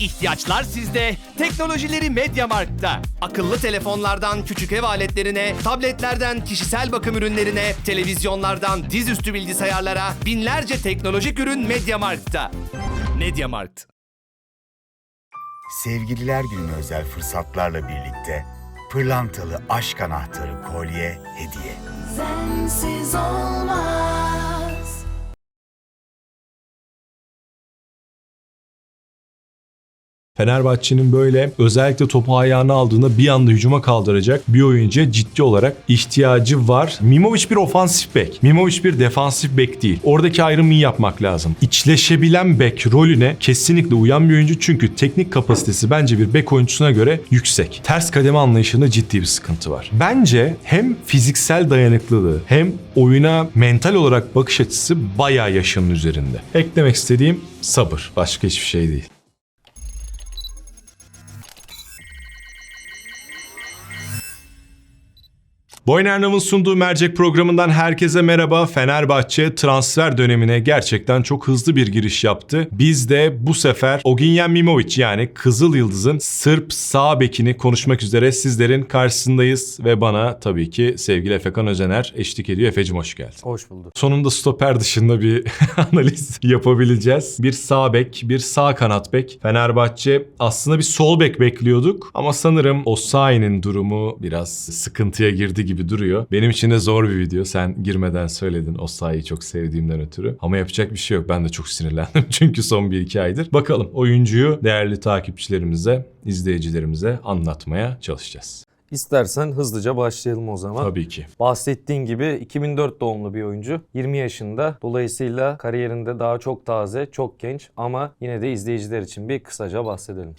İhtiyaçlar sizde, teknolojileri Mediamarkt'ta. Akıllı telefonlardan küçük ev aletlerine, tabletlerden kişisel bakım ürünlerine, televizyonlardan dizüstü bilgisayarlara binlerce teknolojik ürün Mediamarkt'ta. Mediamarkt. Sevgililer gününe özel fırsatlarla birlikte pırlantalı aşk anahtarı kolye hediye. Sensiz olmaz. Fenerbahçe'nin böyle özellikle topu ayağına aldığında bir anda hücuma kaldıracak bir oyuncuya ciddi olarak ihtiyacı var. Mimovic bir ofansif bek. Mimovic bir defansif bek değil. Oradaki ayrımı iyi yapmak lazım. İçleşebilen bek rolüne kesinlikle uyan bir oyuncu çünkü teknik kapasitesi bence bir bek oyuncusuna göre yüksek. Ters kademe anlayışında ciddi bir sıkıntı var. Bence hem fiziksel dayanıklılığı hem oyuna mental olarak bakış açısı bayağı yaşının üzerinde. Eklemek istediğim sabır. Başka hiçbir şey değil. Boyun Ernav'ın sunduğu mercek programından herkese merhaba. Fenerbahçe transfer dönemine gerçekten çok hızlı bir giriş yaptı. Biz de bu sefer Oginyen Mimovic yani Kızıl Yıldız'ın Sırp sağ bekini konuşmak üzere sizlerin karşısındayız. Ve bana tabii ki sevgili Efekan Özener eşlik ediyor. Efe'cim hoş geldin. Hoş bulduk. Sonunda stoper dışında bir analiz yapabileceğiz. Bir sağ bek, bir sağ kanat bek. Fenerbahçe aslında bir sol bek bekliyorduk ama sanırım Osayi'nin durumu biraz sıkıntıya girdi gibi duruyor. Benim için de zor bir video. Sen girmeden söyledin Osayi'yi çok sevdiğimden ötürü. Ama yapacak bir şey yok. Ben de çok sinirlendim çünkü son 1-2 aydır. Bakalım oyuncuyu değerli takipçilerimize, izleyicilerimize anlatmaya çalışacağız. İstersen hızlıca başlayalım o zaman. Tabii ki. Bahsettiğin gibi 2004 doğumlu bir oyuncu. 20 yaşında. Dolayısıyla kariyerinde daha çok taze, çok genç ama yine de izleyiciler için bir kısaca bahsedelim.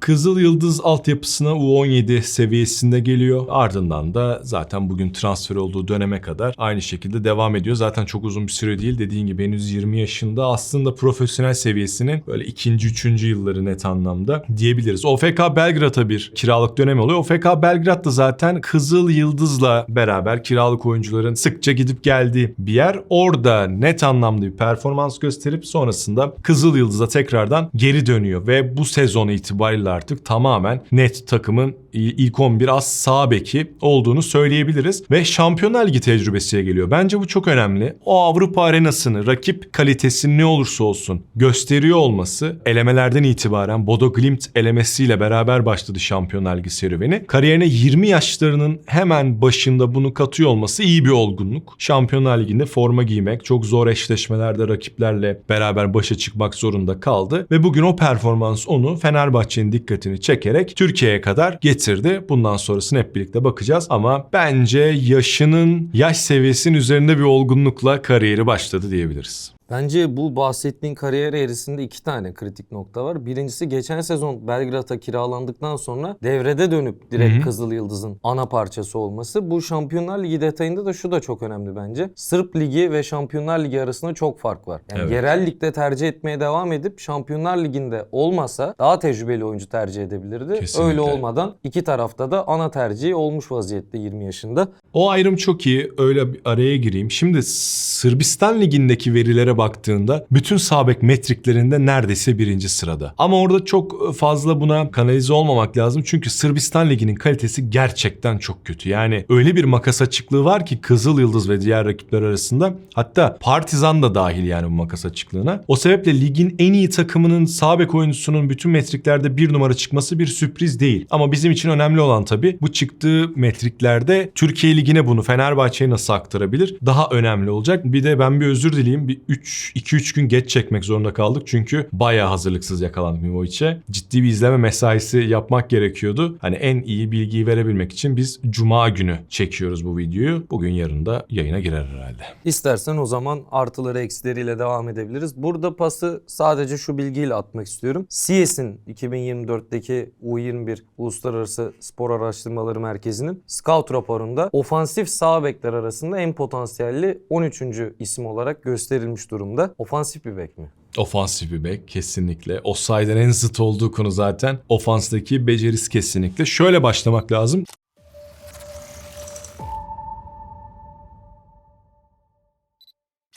Kızıl Yıldız altyapısına U17 seviyesinde geliyor. Ardından da zaten bugün transfer olduğu döneme kadar aynı şekilde devam ediyor. Zaten çok uzun bir süre değil. Dediğin gibi henüz 20 yaşında. Aslında profesyonel seviyesinin böyle ikinci, üçüncü yılları net anlamda diyebiliriz. OFK Belgrad'a bir kiralık dönemi oluyor. OFK Belgrad da zaten Kızıl Yıldız'la beraber kiralık oyuncuların sıkça gidip geldiği bir yer. Orada net anlamda bir performans gösterip sonrasında Kızıl Yıldız'a tekrardan geri dönüyor ve bu sezon itibariyle artık tamamen net takımın ilk 11 az sağ beki olduğunu söyleyebiliriz ve Şampiyonlar Ligi tecrübesiyle geliyor. Bence bu çok önemli. O Avrupa arenasını, rakip kalitesini ne olursa olsun gösteriyor olması elemelerden itibaren Bodo Glimt elemesiyle beraber başladı Şampiyonlar Ligi serüveni. Kariyerine 20 yaşlarının hemen başında bunu katıyor olması iyi bir olgunluk. Şampiyonlar Ligi'nde forma giymek, çok zor eşleşmelerde rakiplerle beraber başa çıkmak zorunda kaldı ve bugün o performans onu Fenerbahçe'nin dikkatini çekerek Türkiye'ye kadar getirdi. Bundan sonrasını hep birlikte bakacağız ama bence yaşının yaş seviyesinin üzerinde bir olgunlukla kariyeri başladı diyebiliriz. Bence bu bahsettiğin kariyer eğrisinde iki tane kritik nokta var. Birincisi geçen sezon Belgrad'a kiralandıktan sonra devrede dönüp direkt Hı hı. Kızıl Yıldız'ın ana parçası olması. Bu Şampiyonlar Ligi detayında da şu da çok önemli bence. Sırp Ligi ve Şampiyonlar Ligi arasında çok fark var. Yani Evet. yerel ligde tercih etmeye devam edip Şampiyonlar Ligi'nde olmasa daha tecrübeli oyuncu tercih edebilirdi. Kesinlikle. Öyle olmadan iki tarafta da ana tercihi olmuş vaziyette 20 yaşında. O ayrım çok iyi. Öyle bir araya gireyim. Şimdi Sırbistan Ligi'ndeki verilere baktığında bütün sağ bek metriklerinde neredeyse birinci sırada. Ama orada çok fazla buna kanalize olmamak lazım. Çünkü Sırbistan Ligi'nin kalitesi gerçekten çok kötü. Yani öyle bir makas açıklığı var ki Kızıl Yıldız ve diğer rakipler arasında. Hatta Partizan da dahil yani bu makas açıklığına. O sebeple ligin en iyi takımının sağ bek oyuncusunun bütün metriklerde bir numara çıkması bir sürpriz değil. Ama bizim için önemli olan tabii bu çıktığı metriklerde Türkiye Ligi'ne bunu Fenerbahçe'ye nasıl aktarabilir? Daha önemli olacak. Bir de ben bir özür dileyeyim. Bir 3 2-3 gün geç çekmek zorunda kaldık. Çünkü bayağı hazırlıksız yakalandık Mimovic'e. Ciddi bir izleme mesaisi yapmak gerekiyordu. Hani en iyi bilgiyi verebilmek için biz cuma günü çekiyoruz bu videoyu. Bugün yarın da yayına girer herhalde. İstersen o zaman artıları eksileriyle devam edebiliriz. Burada pası sadece şu bilgiyle atmak istiyorum. CIES'in 2024'teki U21 Uluslararası Spor Araştırmaları Merkezi'nin scout raporunda ofansif sağ bekler arasında en potansiyelli 13. isim olarak gösterilmiş durumda. Ofansif bir bek mi? Ofansif bir bek kesinlikle. Offside'ın en zıt olduğu konu zaten. Ofanstaki becerisi kesinlikle. Şöyle başlamak lazım.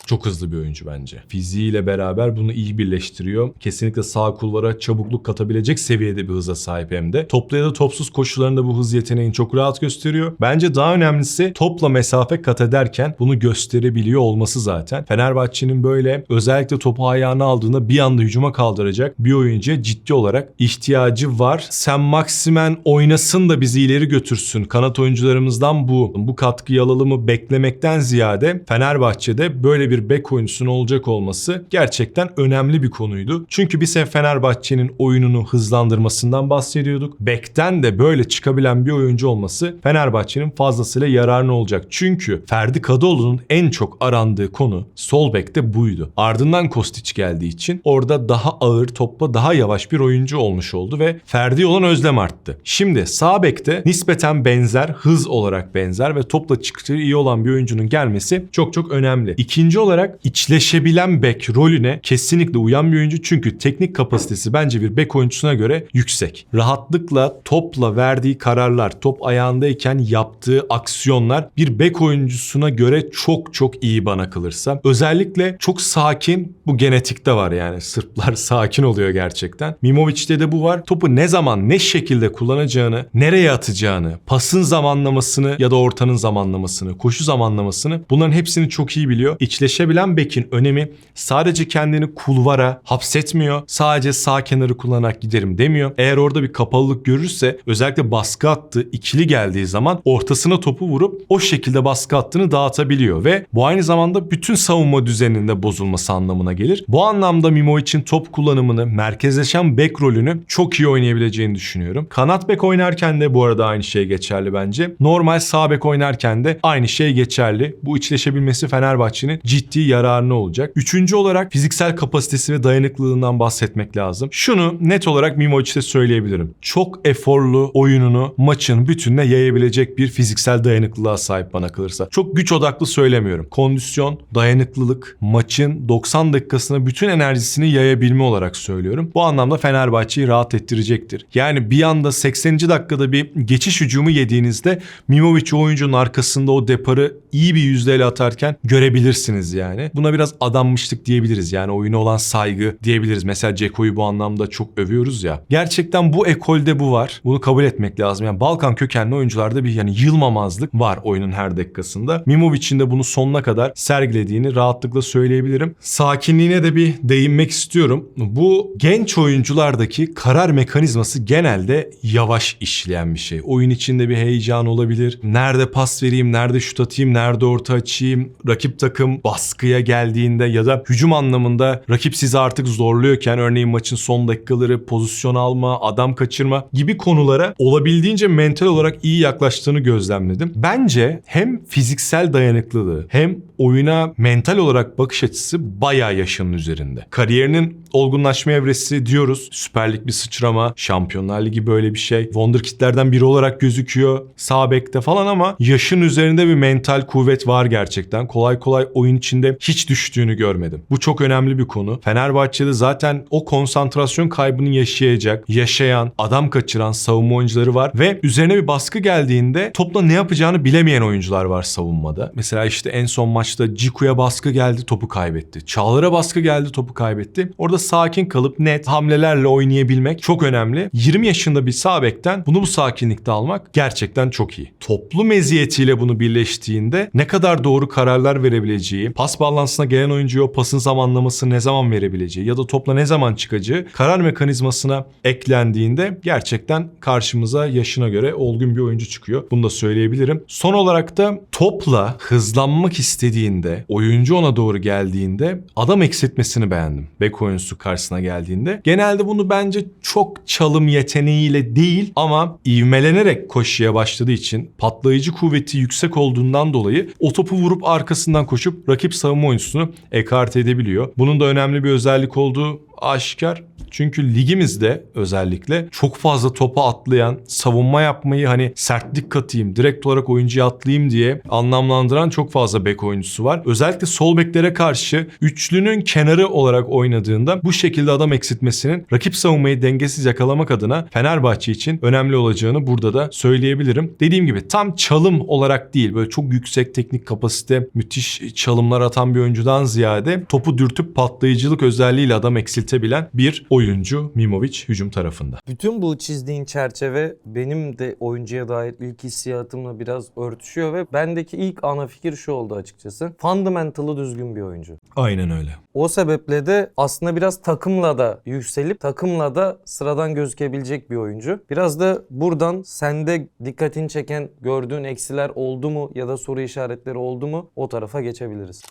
Çok hızlı bir oyuncu bence. Fiziğiyle beraber bunu iyi birleştiriyor. Kesinlikle sağ kulvara çabukluk katabilecek seviyede bir hıza sahip hem de. Toplu ya da topsuz koşularında bu hız yeteneğini çok rahat gösteriyor. Bence daha önemlisi topla mesafe kat ederken bunu gösterebiliyor olması zaten. Fenerbahçe'nin böyle özellikle topu ayağına aldığında bir anda hücuma kaldıracak bir oyuncuya ciddi olarak ihtiyacı var. Sen Maximen oynasın da bizi ileri götürsün. Kanat oyuncularımızdan bu. Bu katkıyı alalım mı beklemekten ziyade Fenerbahçe'de böyle bir bek oyuncusunun olacak olması gerçekten önemli bir konuydu. Çünkü biz hep Fenerbahçe'nin oyununu hızlandırmasından bahsediyorduk. Bekten de böyle çıkabilen bir oyuncu olması Fenerbahçe'nin fazlasıyla yararına olacak. Çünkü Ferdi Kadıoğlu'nun en çok arandığı konu sol bekte buydu. Ardından Kostić geldiği için orada daha ağır topla daha yavaş bir oyuncu olmuş oldu ve Ferdi olan özlem arttı. Şimdi sağ bekte nispeten benzer, hız olarak benzer ve topla çıkışı iyi olan bir oyuncunun gelmesi çok çok önemli. İkinci olarak içleşebilen bek rolüne kesinlikle uyan bir oyuncu çünkü teknik kapasitesi bence bir bek oyuncusuna göre yüksek. Rahatlıkla topla verdiği kararlar, top ayağındayken yaptığı aksiyonlar bir bek oyuncusuna göre çok çok iyi bana kalırsa. Özellikle çok sakin bu genetikte var yani. Sırplar sakin oluyor gerçekten. Mimovic'te de bu var. Topu ne zaman ne şekilde kullanacağını, nereye atacağını, pasın zamanlamasını ya da ortanın zamanlamasını, koşu zamanlamasını bunların hepsini çok iyi biliyor. İçleşebilen bekin önemi sadece kendini kulvara hapsetmiyor. Sadece sağ kenarı kullanarak giderim demiyor. Eğer orada bir kapalılık görürse özellikle baskı attı ikili geldiği zaman ortasına topu vurup o şekilde baskı attığını dağıtabiliyor ve bu aynı zamanda bütün savunma düzeninde bozulması anlamına gelir. Bu anlamda Mimo için top kullanımını, merkezleşen bek rolünü çok iyi oynayabileceğini düşünüyorum. Kanat bek oynarken de bu arada aynı şey geçerli bence. Normal sağ bek oynarken de aynı şey geçerli. Bu içleşebilmesi Fenerbahçe'nin ciddi yararına olacak. Üçüncü olarak fiziksel kapasitesi ve dayanıklılığından bahsetmek lazım. Şunu net olarak Mimo için de söyleyebilirim. Çok eforlu oyununu maçın bütününe yayabilecek bir fiziksel dayanıklılığa sahip bana kalırsa. Çok güç odaklı söylemiyorum. Kondisyon, dayanıklılık, maçın 90 dakikasına bütün enerjisini yayabilme olarak söylüyorum. Bu anlamda Fenerbahçe'yi rahat ettirecektir. Yani bir anda 80. dakikada bir geçiş hücumu yediğinizde Mimovic oyuncunun arkasında o deparı iyi bir yüzdeyle atarken görebilirsiniz yani. Buna biraz adanmışlık diyebiliriz. Yani oyuna olan saygı diyebiliriz. Mesela Ceko'yu bu anlamda çok övüyoruz ya. Gerçekten bu ekolde bu var. Bunu kabul etmek lazım. Yani Balkan kökenli oyuncularda bir yani yılmamazlık var oyunun her dakikasında. Mimovic'in de bunu sonuna kadar sergilediğini rahatlıkla söyleyebilirim. Sakinliğine de bir değinmek istiyorum. Bu genç oyunculardaki karar mekanizması genelde yavaş işleyen bir şey. Oyun içinde bir heyecan olabilir. Nerede pas vereyim, nerede şut atayım, nerede orta açayım. Rakip takım baskıya geldiğinde ya da hücum anlamında rakip sizi artık zorluyorken örneğin maçın son dakikaları pozisyon alma, adam kaçırma gibi konulara olabildiğince mental olarak iyi yaklaştığını gözlemledim. Bence hem fiziksel dayanıklılığı hem oyuna mental olarak bakış açısı bayağı yaşının üzerinde. Kariyerinin olgunlaşma evresi diyoruz. Süper Lig bir sıçrama, Şampiyonlar Ligi böyle bir şey. Wonderkid'lerden biri olarak gözüküyor. Sağ bekte falan ama yaşın üzerinde bir mental kuvvet var gerçekten. Kolay kolay oyun içinde hiç düştüğünü görmedim. Bu çok önemli bir konu. Fenerbahçe'de zaten o konsantrasyon kaybını yaşayacak, yaşayan, adam kaçıran savunma oyuncuları var ve üzerine bir baskı geldiğinde topla ne yapacağını bilemeyen oyuncular var savunmada. Mesela işte en son maçta Ciku'ya baskı geldi, topu kaybetti. Çağlar'a baskı geldi, topu kaybetti. Orada sakin kalıp net hamlelerle oynayabilmek çok önemli. 20 yaşında bir sağ bekten bunu bu sakinlikte almak gerçekten çok iyi. Toplu meziyetiyle bunu birleştiğinde ne kadar doğru kararlar verebileceği, pas bağlantısına gelen oyuncuya o pasın zamanlamasını ne zaman verebileceği ya da topla ne zaman çıkacağı karar mekanizmasına eklendiğinde gerçekten karşımıza yaşına göre olgun bir oyuncu çıkıyor. Bunu da söyleyebilirim. Son olarak da topla hızlanmak istediğinde, oyuncu ona doğru geldiğinde adam eksiltmesini beğendim. Bek oyuncusu karşısına geldiğinde. Genelde bunu bence çok çalım yeteneğiyle değil ama ivmelenerek koşuya başladığı için patlayıcı kuvveti yüksek olduğundan dolayı o topu vurup arkasından koşup rakip savunma oyuncusunu ekart edebiliyor. Bunun da önemli bir özellik olduğu aşikar. Çünkü ligimizde özellikle çok fazla topa atlayan, savunma yapmayı hani sertlik katayım, direkt olarak oyuncuya atlayayım diye anlamlandıran çok fazla bek oyuncusu var. Özellikle sol beklere karşı üçlünün kenarı olarak oynadığında bu şekilde adam eksiltmesinin rakip savunmayı dengesiz yakalamak adına Fenerbahçe için önemli olacağını burada da söyleyebilirim. Dediğim gibi tam çalım olarak değil böyle çok yüksek teknik kapasite, müthiş çalımlar atan bir oyuncudan ziyade topu dürtüp patlayıcılık özelliğiyle adam eksiltebilen bir oyuncu Mimovic hücum tarafında. Bütün bu çizdiğin çerçeve benim de oyuncuya dair ilk hissiyatımla biraz örtüşüyor ve bendeki ilk ana fikir şu oldu açıkçası. Fundamental'ı düzgün bir oyuncu. Aynen öyle. O sebeple de aslında biraz takımla da yükselip takımla da sıradan gözükebilecek bir oyuncu. Biraz da buradan sende dikkatini çeken gördüğün eksiler oldu mu ya da soru işaretleri oldu mu o tarafa geçebiliriz.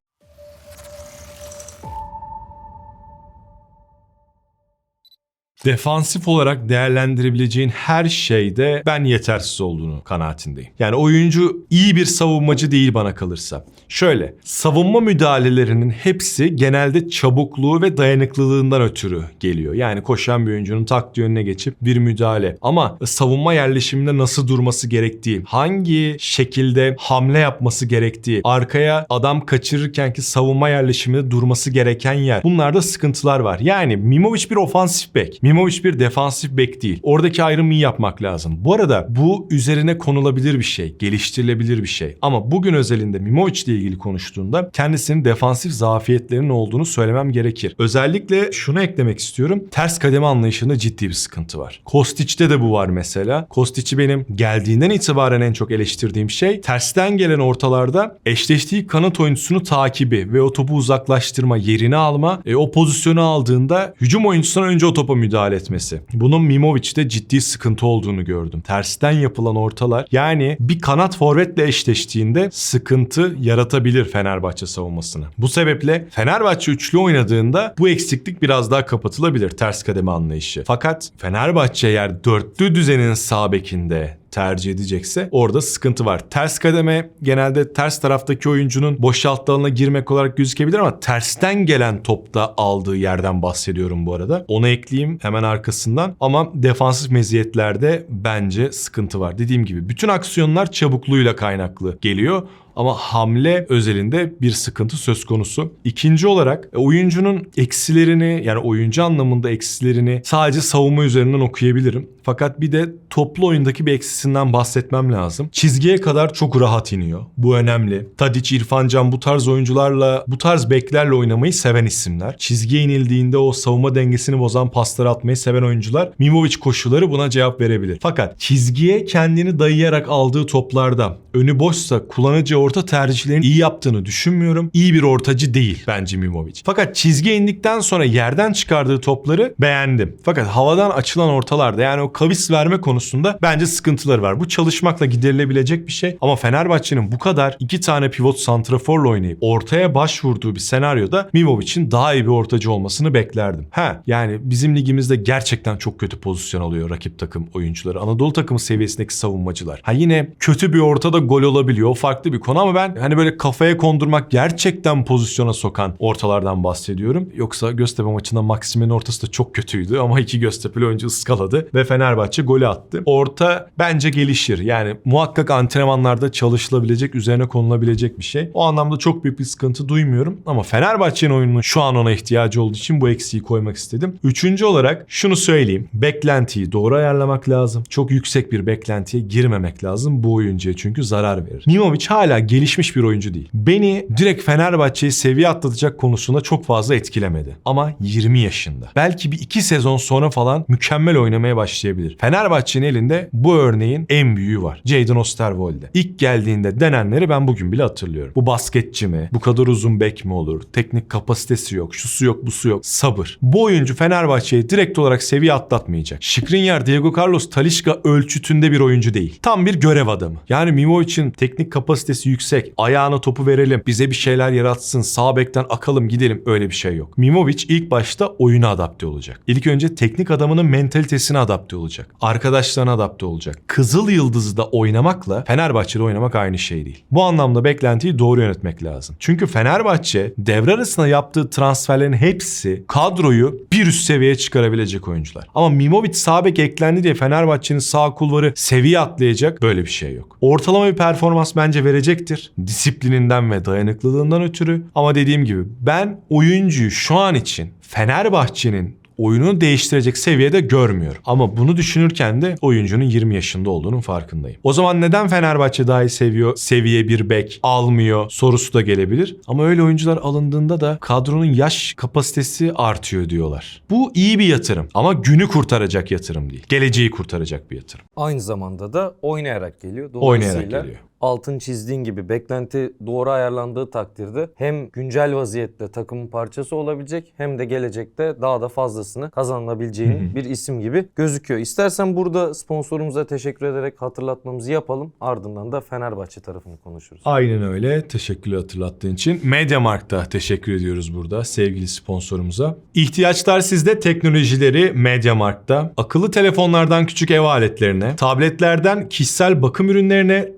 Defansif olarak değerlendirebileceğin her şeyde ben yetersiz olduğunu kanaatindeyim. Yani oyuncu iyi bir savunmacı değil bana kalırsa. Şöyle, savunma müdahalelerinin hepsi genelde çabukluğu ve dayanıklılığından ötürü geliyor. Yani koşan bir oyuncunun tak önüne geçip bir müdahale. Ama savunma yerleşiminde nasıl durması gerektiği, hangi şekilde hamle yapması gerektiği, arkaya adam kaçırırken ki savunma yerleşiminde durması gereken yer. Bunlarda sıkıntılar var. Yani Mimovic bir ofansif bek. Mimovic bir defansif bek değil. Oradaki ayrımı yapmak lazım. Bu arada bu üzerine konulabilir bir şey, geliştirilebilir bir şey. Ama bugün özelinde Mimovic ile ilgili konuştuğunda kendisinin defansif zafiyetlerinin olduğunu söylemem gerekir. Özellikle şunu eklemek istiyorum. Ters kademe anlayışında ciddi bir sıkıntı var. Kostic'te de bu var mesela. Kostic'i benim geldiğinden itibaren en çok eleştirdiğim şey tersten gelen ortalarda eşleştiği kanat oyuncusunu takibi ve o topu uzaklaştırma, yerini alma, e, o pozisyonu aldığında hücum oyuncusuna önce o topa müdahale etmesi. Bunun Mimovic'te ciddi sıkıntı olduğunu gördüm. Tersten yapılan ortalar yani bir kanat forvetle eşleştiğinde sıkıntı yaratabilir Fenerbahçe savunmasına. Bu sebeple Fenerbahçe üçlü oynadığında bu eksiklik biraz daha kapatılabilir ters kademe anlayışı. Fakat Fenerbahçe eğer dörtlü düzenin sağ bekinde tercih edecekse orada sıkıntı var. Ters kademe genelde ters taraftaki oyuncunun boşaltı alanına girmek olarak gözükebilir ama tersten gelen topta aldığı yerden bahsediyorum bu arada. Onu ekleyeyim hemen arkasından ama defansif meziyetlerde bence sıkıntı var. Dediğim gibi bütün aksiyonlar çabukluğuyla kaynaklı geliyor ama hamle özelinde bir sıkıntı söz konusu. İkinci olarak e, oyuncunun eksilerini yani oyuncu anlamında eksilerini sadece savunma üzerinden okuyabilirim. Fakat bir de toplu oyundaki bir eksisinden bahsetmem lazım. Çizgiye kadar çok rahat iniyor. Bu önemli. Tadic, İrfan Can bu tarz oyuncularla, bu tarz beklerle oynamayı seven isimler. Çizgiye inildiğinde o savunma dengesini bozan pasları atmayı seven oyuncular. Mimovic koşuları buna cevap verebilir. Fakat çizgiye kendini dayayarak aldığı toplarda önü boşsa kullanıcı orta tercihlerini iyi yaptığını düşünmüyorum. İyi bir ortacı değil bence Mimovic. Fakat çizgiye indikten sonra yerden çıkardığı topları beğendim. Fakat havadan açılan ortalarda yani o kavis verme konusunda bence sıkıntıları var. Bu çalışmakla giderilebilecek bir şey. Ama Fenerbahçe'nin bu kadar iki tane pivot santraforla oynayıp ortaya başvurduğu bir senaryoda Mimovic'in daha iyi bir ortacı olmasını beklerdim. Ha yani bizim ligimizde gerçekten çok kötü pozisyon alıyor rakip takım oyuncuları. Anadolu takımı seviyesindeki savunmacılar. Ha yine kötü bir ortada gol olabiliyor. O farklı bir konu ama ben hani böyle kafaya kondurmak gerçekten pozisyona sokan ortalardan bahsediyorum. Yoksa Göztepe maçında Maksime'nin ortası da çok kötüydü ama iki Göztepe'li oyuncu ıskaladı ve Fenerbahçe golü attı. Orta bence gelişir. Yani muhakkak antrenmanlarda çalışılabilecek, üzerine konulabilecek bir şey. O anlamda çok büyük bir sıkıntı duymuyorum ama Fenerbahçe'nin oyununun şu an ona ihtiyacı olduğu için bu eksiği koymak istedim. Üçüncü olarak şunu söyleyeyim. Beklentiyi doğru ayarlamak lazım. Çok yüksek bir beklentiye girmemek lazım bu oyuncuya çünkü zarar verir. Mimovic hala gelişmiş bir oyuncu değil. Beni direkt Fenerbahçe'yi seviye atlatacak konusunda çok fazla etkilemedi. Ama 20 yaşında. Belki bir iki sezon sonra falan mükemmel oynamaya başlayabilir. Fenerbahçe'nin elinde bu örneğin en büyüğü var. Jadon Osterwolde. İlk geldiğinde denenleri ben bugün bile hatırlıyorum. Bu basketçi mi? Bu kadar uzun bek mi olur? Teknik kapasitesi yok. Şusu yok, busu yok. Sabır. Bu oyuncu Fenerbahçe'yi direkt olarak seviye atlatmayacak. Skriniar, Diego Carlos, Talisca ölçütünde bir oyuncu değil. Tam bir görev adamı. Yani Mimovic'in teknik kapasitesi beklenti yüksek. Ayağına topu verelim. Bize bir şeyler yaratsın. Sağ bekten akalım gidelim. Öyle bir şey yok. Mimovic ilk başta oyuna adapte olacak. İlk önce teknik adamının mentalitesine adapte olacak. Arkadaşlarına adapte olacak. Kızıl Yıldız'da oynamakla Fenerbahçe'de oynamak aynı şey değil. Bu anlamda beklentiyi doğru yönetmek lazım. Çünkü Fenerbahçe devre arasında yaptığı transferlerin hepsi kadroyu bir üst seviyeye çıkarabilecek oyuncular. Ama Mimovic sağ bek eklendi diye Fenerbahçe'nin sağ kulvarı seviye atlayacak böyle bir şey yok. Ortalama bir performans bence verecektir. Disiplininden ve dayanıklılığından ötürü. Ama dediğim gibi ben oyuncuyu şu an için Fenerbahçe'nin oyununu değiştirecek seviyede görmüyorum. Ama bunu düşünürken de oyuncunun 20 yaşında olduğunun farkındayım. O zaman neden Fenerbahçe daha iyi seviyor, seviye bir bek almıyor sorusu da gelebilir. Ama öyle oyuncular alındığında da kadronun yaş kapasitesi artıyor diyorlar. Bu iyi bir yatırım ama günü kurtaracak yatırım değil. Geleceği kurtaracak bir yatırım. Aynı zamanda da oynayarak geliyor. Oynayarak Dolayısıyla geliyor. Altın çizdiğin gibi beklenti doğru ayarlandığı takdirde hem güncel vaziyette takımın parçası olabilecek hem de gelecekte daha da fazlasını kazanabileceğin bir isim gibi gözüküyor. İstersen burada sponsorumuza teşekkür ederek hatırlatmamızı yapalım. Ardından da Fenerbahçe tarafını konuşuruz. Aynen öyle. Teşekkürler hatırlattığın için. Mediamarkt'a teşekkür ediyoruz burada sevgili sponsorumuza. İhtiyaçlar sizde teknolojileri Mediamarkt'ta. Akıllı telefonlardan küçük ev aletlerine, tabletlerden kişisel bakım ürünlerine,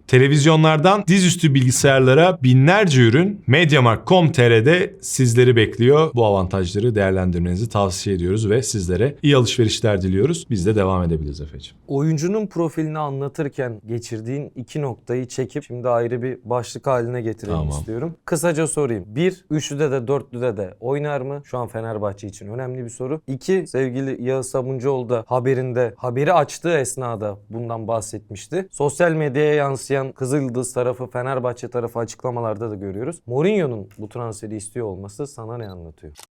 televizyonlardan dizüstü bilgisayarlara binlerce ürün Mediamarkt.com.tr'de sizleri bekliyor. Bu avantajları değerlendirmenizi tavsiye ediyoruz ve sizlere iyi alışverişler diliyoruz. Biz de devam edebiliriz Efe'ciğim. Oyuncunun profilini anlatırken geçirdiğin iki noktayı çekip şimdi ayrı bir başlık haline getirelim Tamam. istiyorum. Kısaca sorayım. Bir, üçlüde de dörtlüde de oynar mı? Şu an Fenerbahçe için önemli bir soru. İki, sevgili Yağız Sabuncuoğlu da haberinde, haberi açtığı esnada bundan bahsetmişti. Sosyal medyaya yansıyan Kızıldız tarafı, Fenerbahçe tarafı açıklamalarda da görüyoruz. Mourinho'nun bu transferi istiyor olması sana ne anlatıyor?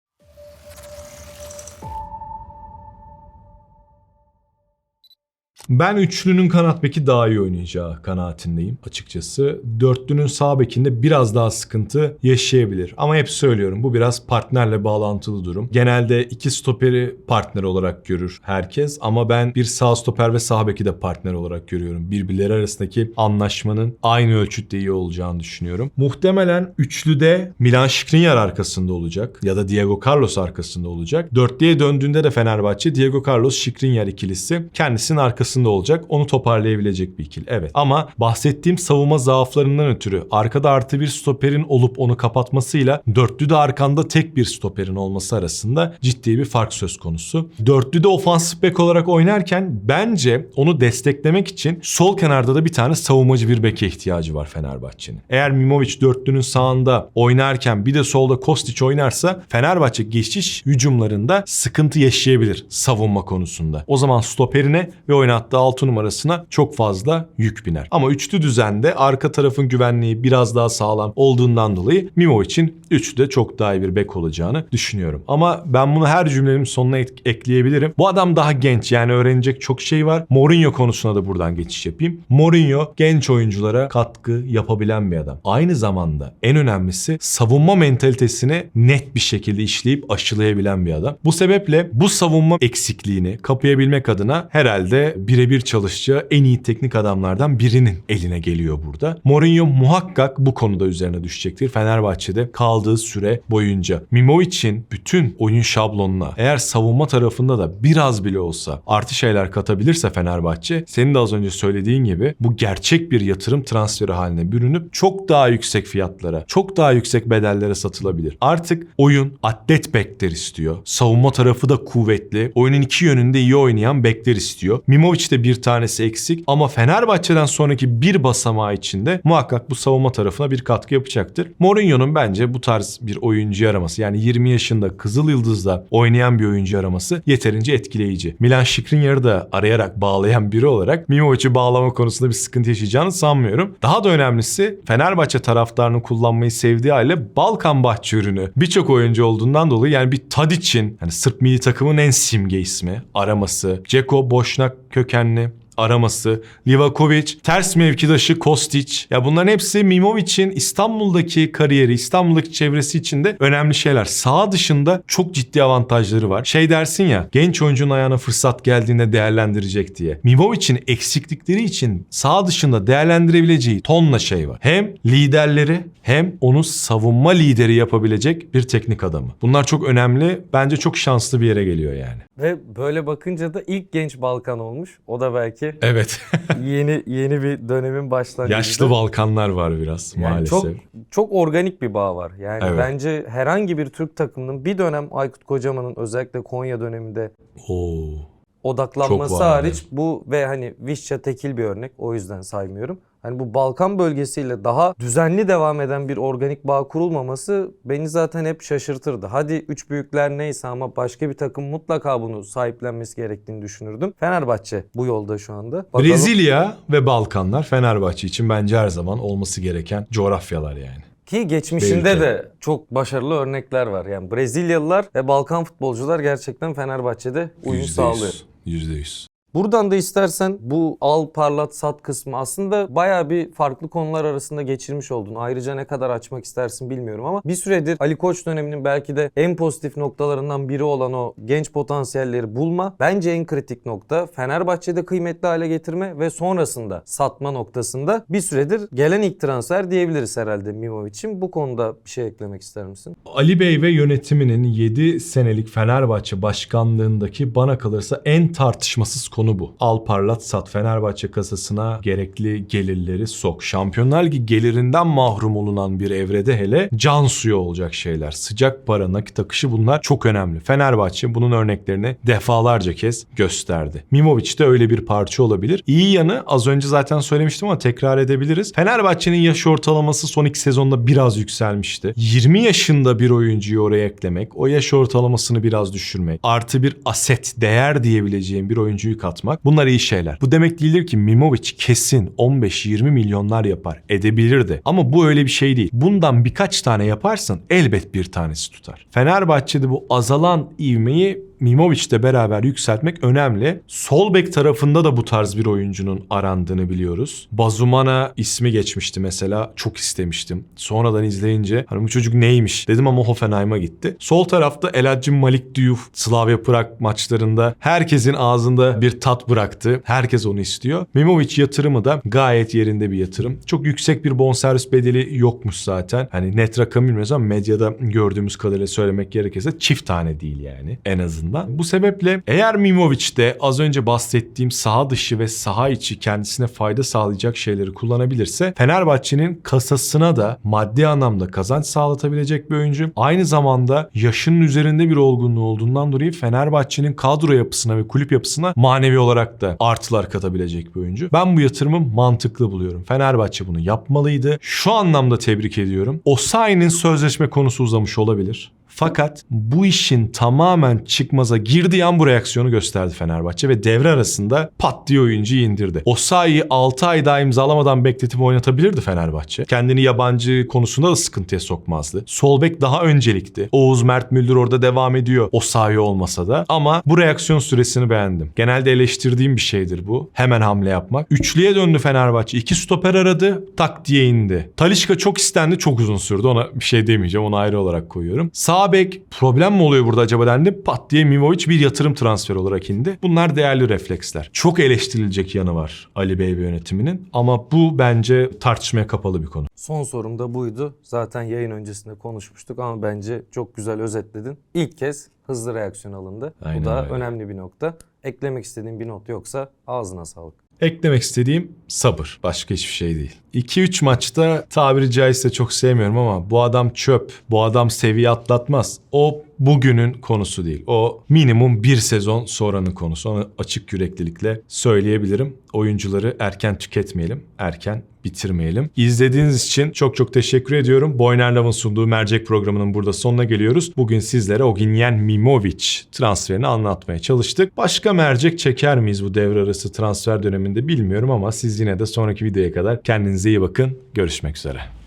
Ben üçlünün kanat beki daha iyi oynayacağı kanaatindeyim açıkçası. Dörtlünün sağ bekinde biraz daha sıkıntı yaşayabilir. Ama hep söylüyorum bu biraz partnerle bağlantılı durum. Genelde iki stoperi partner olarak görür herkes ama ben bir sağ stoper ve sağ beki de partner olarak görüyorum. Birbirleri arasındaki anlaşmanın aynı ölçütte iyi olacağını düşünüyorum. Muhtemelen üçlüde Milan Skriniar arkasında olacak ya da Diego Carlos arkasında olacak. Dörtlüye döndüğünde de Fenerbahçe Diego Carlos Skriniar ikilisi kendisinin arkasında olacak. Onu toparlayabilecek bir ikili. Evet. Ama bahsettiğim savunma zaaflarından ötürü arkada artı bir stoperin olup onu kapatmasıyla dörtlüde arkanda tek bir stoperin olması arasında ciddi bir fark söz konusu. Dörtlüde ofansif bek olarak oynarken bence onu desteklemek için sol kenarda da bir tane savunmacı bir beke ihtiyacı var Fenerbahçe'nin. Eğer Mimovic dörtlünün sağında oynarken bir de solda Kostic oynarsa Fenerbahçe geçiş hücumlarında sıkıntı yaşayabilir savunma konusunda. O zaman stoperine ve oynattığı 6 numarasına çok fazla yük biner. Ama üçlü düzende arka tarafın güvenliği biraz daha sağlam olduğundan dolayı Mimovic'in üçlüde çok daha iyi bir bek olacağını düşünüyorum. Ama ben bunu her cümlenin sonuna ek- ekleyebilirim. Bu adam daha genç yani öğrenecek çok şey var. Mourinho konusuna da buradan geçiş yapayım. Mourinho genç oyunculara katkı yapabilen bir adam. Aynı zamanda en önemlisi savunma mentalitesini net bir şekilde işleyip aşılayabilen bir adam. Bu sebeple bu savunma eksikliğini kapayabilmek adına herhalde birebir çalışacağı en iyi teknik adamlardan birinin eline geliyor burada. Mourinho muhakkak bu konuda üzerine düşecektir. Fenerbahçe'de kaldığı süre boyunca. Mimovic'in bütün oyun şablonuna eğer savunma tarafında da biraz bile olsa artı şeyler katabilirse Fenerbahçe senin de az önce söylediğin gibi bu gerçek bir yatırım transferi haline bürünüp çok daha yüksek fiyatlara, çok daha yüksek bedellere satılabilir. Artık oyun atlet bekler istiyor. Savunma tarafı da kuvvetli. Oyunun iki yönünde iyi oynayan bekler istiyor. Mimovic de bir tanesi eksik ama Fenerbahçe'den sonraki bir basamağı içinde muhakkak bu savunma tarafına bir katkı yapacaktır. Mourinho'nun bence bu tarz bir oyuncu araması yani 20 yaşında Kızıl Yıldız'da oynayan bir oyuncu araması yeterince etkileyici. Milan Skriniar'ı da arayarak bağlayan biri olarak Mimovic'i bağlama konusunda bir sıkıntı yaşayacağını sanmıyorum. Daha da önemlisi Fenerbahçe taraftarının kullanmayı sevdiği aile Balkan Bahçe ürünü. Birçok oyuncu olduğundan dolayı yani bir Tadic'in hani Sırp milli takımın en simge ismi araması. Ceko Boşnak kökenli araması, Livakovic, ters mevkidaşı Kostic. Ya bunların hepsi Mimovic'in İstanbul'daki kariyeri, İstanbul'daki çevresi için de önemli şeyler. Sağ dışında çok ciddi avantajları var. Şey dersin ya, genç oyuncunun ayağına fırsat geldiğinde değerlendirecek diye. Mimovic'in eksiklikleri için sağ dışında değerlendirebileceği tonla şey var. Hem liderleri hem onu savunma lideri yapabilecek bir teknik adamı. Bunlar çok önemli. Bence çok şanslı bir yere geliyor yani. Ve böyle bakınca da ilk genç Balkan olmuş. O da belki Evet. yeni yeni bir dönemin başlangıcı. Yaşlı Balkanlar var biraz Yani maalesef. Çok çok organik bir bağ var. Yani Evet. bence herhangi bir Türk takımının bir dönem Aykut Kocaman'ın özellikle Konya döneminde Oo. Odaklanması Çok var, hariç bu ve hani Vişça tekil bir örnek o yüzden saymıyorum. Hani bu Balkan bölgesiyle daha düzenli devam eden bir organik bağ kurulmaması beni zaten hep şaşırtırdı. Hadi üç büyükler neyse ama başka bir takım mutlaka bunu sahiplenmesi gerektiğini düşünürdüm. Fenerbahçe bu yolda şu anda. Bakalım- Brezilya ve Balkanlar Fenerbahçe için bence her zaman olması gereken coğrafyalar yani. Ki geçmişinde Belki. de çok başarılı örnekler var. Yani Brezilyalılar ve Balkan futbolcular gerçekten Fenerbahçe'de uyum sağlıyor. %100. Buradan da istersen bu al parlat sat kısmı aslında baya bir farklı konular arasında geçirmiş oldun. Ayrıca ne kadar açmak istersin bilmiyorum ama bir süredir Ali Koç döneminin belki de en pozitif noktalarından biri olan o genç potansiyelleri bulma. Bence en kritik nokta Fenerbahçe'de kıymetli hale getirme ve sonrasında satma noktasında bir süredir gelen ilk transfer diyebiliriz herhalde Mimo için. Bu konuda bir şey eklemek ister misin? Ali Bey ve yönetiminin 7 senelik Fenerbahçe başkanlığındaki bana kalırsa en tartışmasız konu bu. Al parlat sat Fenerbahçe kasasına gerekli gelirleri sok. Şampiyonlar Ligi gelirinden mahrum olunan bir evrede hele can suyu olacak şeyler. Sıcak para, nakit akışı bunlar çok önemli. Fenerbahçe bunun örneklerini defalarca kez gösterdi. Mimovic de öyle bir parça olabilir. İyi yanı az önce zaten söylemiştim ama tekrar edebiliriz. Fenerbahçe'nin yaş ortalaması son iki sezonda biraz yükselmişti. 20 yaşında bir oyuncuyu oraya eklemek, o yaş ortalamasını biraz düşürmek, artı bir aset, değer diyebileceğim bir oyuncuyu katmak bunlar iyi şeyler. Bu demek değildir ki Mimovic kesin 15-20 milyonlar yapar. Edebilirdi. Ama bu öyle bir şey değil. Bundan birkaç tane yaparsın elbet bir tanesi tutar. Fenerbahçe'de bu azalan ivmeyi Mimovic'le beraber yükseltmek önemli. Sol bek tarafında da bu tarz bir oyuncunun arandığını biliyoruz. Bazumana ismi geçmişti mesela. Çok istemiştim. Sonradan izleyince hani bu çocuk neymiş dedim ama Hoffenheim'a gitti. Sol tarafta Elhadji Malik Diouf Slavia Prag maçlarında herkesin ağzında bir tat bıraktı. Herkes onu istiyor. Mimovic yatırımı da gayet yerinde bir yatırım. Çok yüksek bir bonservis bedeli yokmuş zaten. Hani net rakam bilmiyoruz ama medyada gördüğümüz kadarıyla söylemek gerekirse çift tane değil yani en azından. Bu sebeple eğer Mimovic de az önce bahsettiğim saha dışı ve saha içi kendisine fayda sağlayacak şeyleri kullanabilirse Fenerbahçe'nin kasasına da maddi anlamda kazanç sağlatabilecek bir oyuncu. Aynı zamanda yaşının üzerinde bir olgunluğu olduğundan dolayı Fenerbahçe'nin kadro yapısına ve kulüp yapısına manevi olarak da artılar katabilecek bir oyuncu. Ben bu yatırımı mantıklı buluyorum. Fenerbahçe bunu yapmalıydı. Şu anlamda tebrik ediyorum. Osayi'nin sözleşme konusu uzamış olabilir. Fakat bu işin tamamen çıkmaza girdiği an bu reaksiyonu gösterdi Fenerbahçe ve devre arasında pat diye oyuncuyu indirdi. Osayi'yi 6 ay daha imzalamadan bekletip oynatabilirdi Fenerbahçe. Kendini yabancı konusunda da sıkıntıya sokmazdı. Sol bek daha öncelikti. Oğuz Mert Müldür orada devam ediyor. Osayi olmasa da. Ama bu reaksiyon süresini beğendim. Genelde eleştirdiğim bir şeydir bu. Hemen hamle yapmak. Üçlüye döndü Fenerbahçe. İki stoper aradı. Tak diye indi. Talişka çok istendi. Çok uzun sürdü. Ona bir şey demeyeceğim. Onu ayrı olarak koyuyorum. Sağ bek problem mi oluyor burada acaba dendi. Pat diye Mivovic bir yatırım transferi olarak indi. Bunlar değerli refleksler. Çok eleştirilecek yanı var Ali Bey ve yönetiminin. Ama bu bence tartışmaya kapalı bir konu. Son sorum da buydu. Zaten yayın öncesinde konuşmuştuk ama bence çok güzel özetledin. İlk kez hızlı reaksiyon alındı. Aynen Bu da öyle. önemli bir nokta. Eklemek istediğin bir not yoksa ağzına sağlık. Eklemek istediğim sabır. Başka hiçbir şey değil. 2-3 maçta tabiri caizse çok sevmiyorum ama bu adam çöp. Bu adam seviye atlatmaz. O bugünün konusu değil. O minimum bir sezon sonranın konusu. Onu açık yüreklilikle söyleyebilirim. Oyuncuları erken tüketmeyelim. Erken bitirmeyelim. İzlediğiniz için çok çok teşekkür ediyorum. Boyner Love'ın sunduğu mercek programının burada sonuna geliyoruz. Bugün sizlere Oginyen Mimovic transferini anlatmaya çalıştık. Başka mercek çeker miyiz bu devre arası transfer döneminde bilmiyorum ama siz yine de sonraki videoya kadar kendinize iyi bakın. Görüşmek üzere.